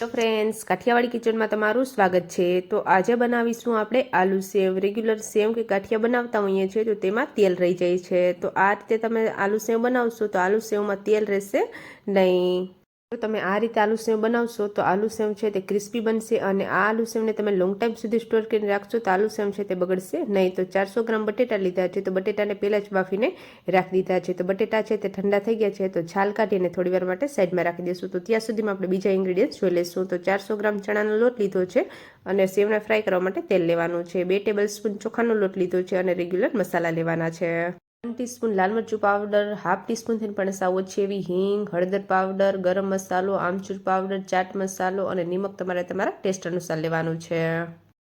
તો ફ્રેન્ડ્સ કાઠિયાવાડી કિચનમાં તમારું સ્વાગત છે. તો આજે બનાવીશું આપણે આલુ સેવ. રેગ્યુલર સેવ કે કાઠિયા બનાવતા હોઈએ છીએ તો તેમાં તેલ રહી જાય છે. તો આ રીતે તમે આલુ સેવ બનાવશો તો આલુ સેવમાં તેલ રહેશે નહીં. જો તમે આ રીતે આલુ સેવ બનાવશો તો આલુ સેવ છે તે ક્રિસ્પી બનશે અને આ આલુ સેવને તમે લોંગ ટાઈમ સુધી સ્ટોર કરીને રાખશો તો આલુ સેવ છે તે બગડશે નહીં. તો ચારસો ગ્રામ બટેટા લીધા છે. તો બટેટાને પહેલાં જ બાફીને રાખી દીધા છે. તો બટેટા છે તે ઠંડા થઈ ગયા છે તો છાલ કાઢીને થોડી વાર માટે સાઈડમાં રાખી દઈશું તો ત્યાં સુધીમાં આપણે બીજા ઇન્ગ્રીડિયન્ટ્સ જોઈ લઈશું. તો ચારસો ગ્રામ ચણાનો લોટ લીધો છે અને સેવને ફ્રાય કરવા માટે તેલ લેવાનું છે. બે ટેબલ સ્પૂન ચોખાનો લોટ લીધો છે અને રેગ્યુલર મસાલા લેવાના છે. ટીસ્પૂન લાલ મરચું પાવડર હાફ ટીસ્પૂનથી પણ સાવ એવી હિંગ, હળદર પાવડર ગરમ મસાલો, આમચૂર પાવડર ચાટ મસાલો અને નિમક તમારે તમારા ટેસ્ટ અનુસાર લેવાનું છે.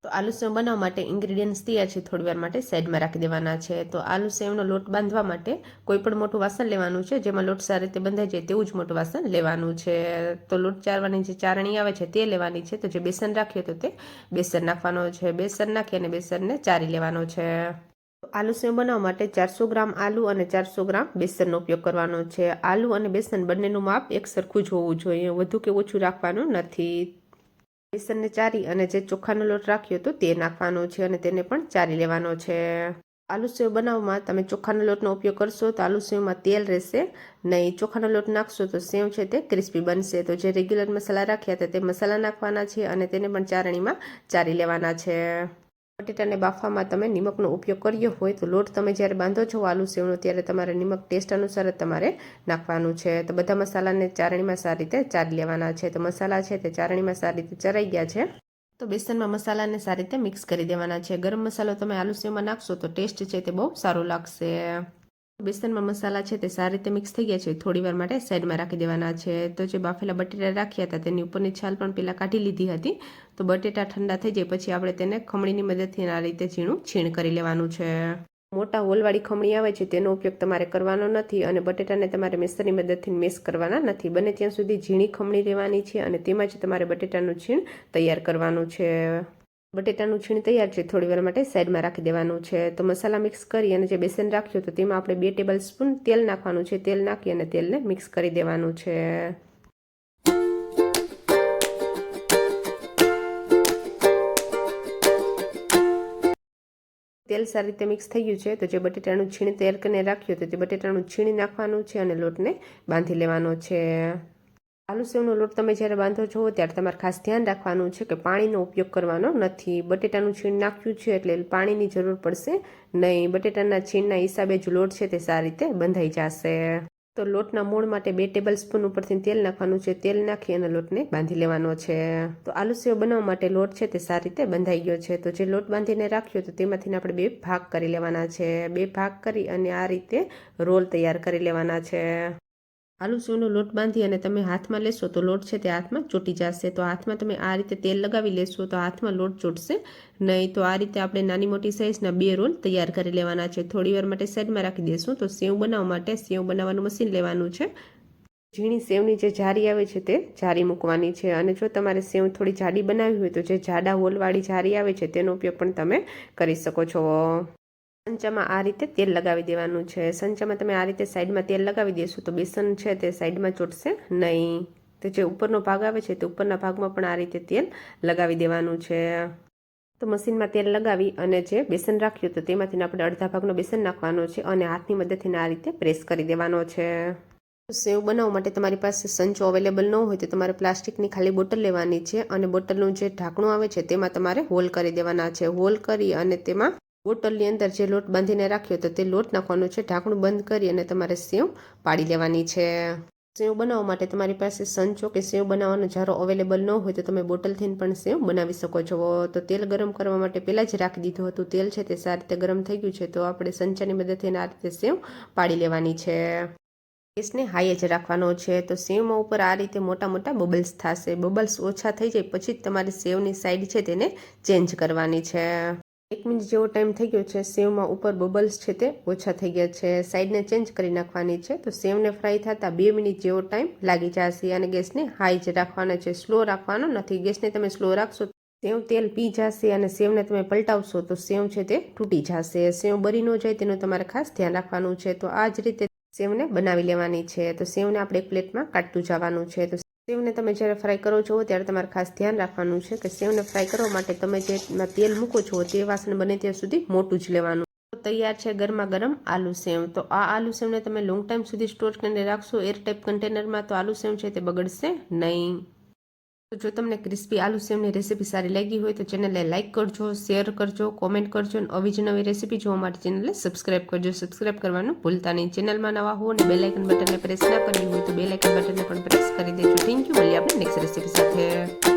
તો આલુ સેવ બનાવવા માટે ઇન્ગ્રીડિયન્ટ્સ તૈયાર છે થોડી વાર માટે સાઈડમાં રાખી દેવાના છે. તો આલુ સેવનો લોટ બાંધવા માટે કોઈ પણ મોટું વાસણ લેવાનું છે, જેમાં લોટ સારી રીતે બંધાઈ જાય તેવું જ મોટું વાસણ લેવાનું છે. તો લોટ ચારવાની જે ચારણી આવે છે તે લેવાની છે. તો જે બેસન રાખ્યું તો તે બેસન નાખવાનો છે. બેસન નાખી અને બેસનને ચારી લેવાનો છે. આલુ બનાવવા માટે ચારસો ગ્રામ આલુ અને ચારસો ગ્રામ બેસનનો ઉપયોગ કરવાનો છે. આલુ અને બેસન બંનેનું માપ એક સરખું જ હોવું જોઈએ. વધુ કે ઓછું રાખવાનું નથી. બેસનને ચારી અને જે ચોખાનો લોટ રાખ્યો તો તે નાખવાનો છે અને તેને પણ ચારી લેવાનો છે. આલુ સેવ બનાવવામાં તમે ચોખાનો લોટનો ઉપયોગ કરશો તો આલુ સેવમાં તેલ રહેશે નહીં. ચોખાનો લોટ નાખશો તો સેવ છે તે ક્રિસ્પી બનશે. તો જે રેગ્યુલર મસાલા રાખ્યા હતા તે મસાલા નાખવાના છે અને તેને પણ ચારણીમાં ચારી લેવાના છે. બટેટાને બાફવામાં તમે નિમકનો ઉપયોગ કર્યો હોય તો લોટ તમે જ્યારે બાંધો છો આલુ સેવનો ત્યારે તમારે નિમક ટેસ્ટ અનુસાર જ તમારે નાખવાનું છે. તો બધા મસાલાને ચારણીમાં સારી રીતે ચારી લેવાના છે. તો મસાલા છે તે ચારણીમાં સારી રીતે ચરાઈ ગયા છે. તો બેસનમાં મસાલાને સારી રીતે મિક્સ કરી દેવાના છે. ગરમ મસાલો તમે આલુ સેવમાં નાખશો તો ટેસ્ટ છે તે બહુ સારું લાગશે. બેસનમાં મસાલા છે તે સારી રીતે મિક્સ થઈ ગયા છે. થોડી વાર માટે સાઈડમાં રાખી દેવાના છે. તો જે બાફેલા બટેટા રાખ્યા હતા તેની ઉપરની છાલ પણ પહેલાં કાઢી લીધી હતી. તો બટેટા ઠંડા થઈ જાય પછી આપણે તેને ખમણીની મદદથી આ રીતે ઝીણું છીણ કરી લેવાનું છે. મોટા હોલવાળી ખમણી આવે છે તેનો ઉપયોગ તમારે કરવાનો નથી અને બટેટાને તમારે મિક્સરની મદદથી મેસ કરવાના નથી. બને ત્યાં સુધી ઝીણી ખમણી લેવાની છે અને તેમાં જ તમારે બટેટાનું છીણ તૈયાર કરવાનું છે. બટેટાનું છીણ તૈયાર છે, થોડી વાર માટે સાઈડમાં રાખી દેવાનું છે. તો મસાલા મિક્સ કરી અને જે બેસન રાખ્યું તો તેમાં આપણે બે ટેબલ સ્પૂન તેલ નાખવાનું છે. તેલ નાખી અને તેલને મિક્સ કરી દેવાનું છે. તેલ સારી રીતે મિક્સ થઈ ગયું છે. તો જે બટેટાનું છીણ તૈયાર કરીને રાખ્યું તો તે બટેટાનું છીણ નાખવાનું છે અને લોટને બાંધી લેવાનો છે. આલુ લોટ તમે જ્યારે બાંધો છો, ત્યારે તમારે ખાસ ધ્યાન રાખવાનું છે કે પાણીનો ઉપયોગ કરવાનો નથી. બટેટાનું છીણ નાખ્યું છે એટલે પાણીની જરૂર પડશે નહીં. બટેટાના છીણના હિસાબે જ લોટ છે તે સારી રીતે બંધાઈ જશે. તો લોટના મૂળ માટે બે ટેબલ સ્પૂન ઉપરથી તેલ નાખવાનું છે. તેલ નાખી અને લોટને બાંધી લેવાનો છે. તો આલુ સેવ બનાવવા માટે લોટ છે તે સારી રીતે બંધાઈ ગયો છે. તો જે લોટ બાંધીને રાખ્યો તો તેમાંથી આપણે બે ભાગ કરી લેવાના છે. બે ભાગ કરી અને આ રીતે રોલ તૈયાર કરી લેવાના છે. આલુ સેવનો લોટ બાંધી અને તમે હાથમાં લેશો તો લોટ છે તે હાથમાં ચોટી જશે. તો હાથમાં તમે આ રીતે તેલ લગાવી લેશો તો હાથમાં લોટ ચોટશે. નહીં તો આ રીતે આપણે નાની મોટી સાઇઝના બે રોલ તૈયાર કરી લેવાના છે. થોડી વાર માટે સાઈડમાં રાખી દેશું. તો સેવ બનાવવા માટે સેવ બનાવવાનું મશીન લેવાનું છે. ઝીણી સેવની જે જારી આવે છે તે જારી મૂકવાની છે. અને જો તમારે સેવ થોડી જાડી બનાવવી હોય તો જે જાડા હોલવાળી જારી આવે છે તેનો ઉપયોગ પણ તમે કરી શકો છો. સંચામાં આ રીતે તેલ લગાવી દેવાનું છે. સંચામાં તમે આ રીતે સાઈડમાં તેલ લગાવી દેશો તો બેસન છે તે સાઈડમાં ચોટશે નહીં. તો જે ઉપરનો ભાગ આવે છે તે ઉપરના ભાગમાં પણ આ રીતે તેલ લગાવી દેવાનું છે. તો મશીનમાં તેલ લગાવી અને જે બેસન રાખ્યું તો તેમાંથી આપણે અડધા ભાગનો બેસન નાખવાનો છે અને હાથની મદદથી આ રીતે પ્રેસ કરી દેવાનો છે. સેવ બનાવવા માટે તમારી પાસે સંચો અવેલેબલ ન હોય તો તમારે પ્લાસ્ટિકની ખાલી બોટલ લેવાની છે અને બોટલનું જે ઢાંકણું આવે છે તેમાં તમારે હોલ કરી દેવાના છે. હોલ કરી અને તેમાં બોટલની અંદર જે લોટ બાંધીને રાખ્યો તો તે લોટ નાખવાનો છે. ઢાંકણું બંધ કરી અને તમારે સેવ પાડી લેવાની છે. સેવ બનાવવા માટે તમારી પાસે સંચો કે સેવ બનાવવાનો જારો અવેલેબલ ન હોય તો તમે બોટલથી પણ સેવ બનાવી શકો છો. તો તેલ ગરમ કરવા માટે પહેલાં જ રાખી દીધું હતું. તેલ છે તે સારી રીતે ગરમ થઈ ગયું છે તો આપણે સંચાની મદદથી આ રીતે સેવ પાડી લેવાની છે. ગેસને હાઈ જ રાખવાનો છે. તો સેવમાં ઉપર આ રીતે મોટા મોટા બબલ્સ થશે. બબલ્સ ઓછા થઈ જાય પછી જ તમારી સેવની સાઈડ છે તેને ચેન્જ કરવાની છે. એક મિનિટ જેવો ટાઈમ થઈ ગયો છે. સેવમાં ઉપર બબલ્સ છે તે ઓછા થઈ ગયા છે. સાઈડને ચેન્જ કરી નાખવાની છે. તો સેવને ફ્રાય થતાં બે મિનિટ જેવો ટાઈમ લાગી જશે અને ગેસને હાઈ જ રાખવાનો છે. સ્લો રાખવાનો નથી. ગેસને તમે સ્લો રાખશો સેવ તેલ પી જશે અને સેવને તમે પલટાવશો તો સેવ છે તે તૂટી જશે. સેવ બરી ન જાય તેનું તમારે ખાસ ધ્યાન રાખવાનું છે. તો આ જ રીતે સેવને બનાવી લેવાની છે. તો સેવને આપણે એક પ્લેટમાં કાઢતું જવાનું છે. તો સેવને તમે જ્યારે ફ્રાય કરો છો ત્યારે તમારે ખાસ ધ્યાન રાખવાનું છે કે સેવને ફ્રાય કરવા માટે તમે જેમાં તેલ મૂકો છો તે વાસણ બને ત્યાં સુધી મોટું જ લેવાનું. તૈયાર છે ગરમા ગરમ આલુ સેવ. તો આ આલુ સેવને તમે લોંગ ટાઈમ સુધી સ્ટોર કરીને રાખશો. એર ટાઈપ કન્ટેનરમાં તો આલુ સેવ છે તે બગડશે નહીં. તો જો તમને ક્રિસ્પી આલુ સેવની રેસીપી સારી લાગી હોય તો ચેનલને લાઇક કરજો, શેર કરજો, કોમેન્ટ કરજો અને આવી જ નવી રેસીપી જોવા માટે ચેનલને સબસ્ક્રાઇબ કરજો. સબસ્ક્રાઇબ કરવાનું ભૂલતા નહીં. ચેનલમાં નવા હો અને બેલ આઇકન બટનને પ્રેસ ના કરવી હોય તો બેલ આઇકન બટનને પણ પ્રેસ કરી દેજો. થેન્ક યુ મળીએ આપણે નેક્સ્ટ રેસીપી સાથે.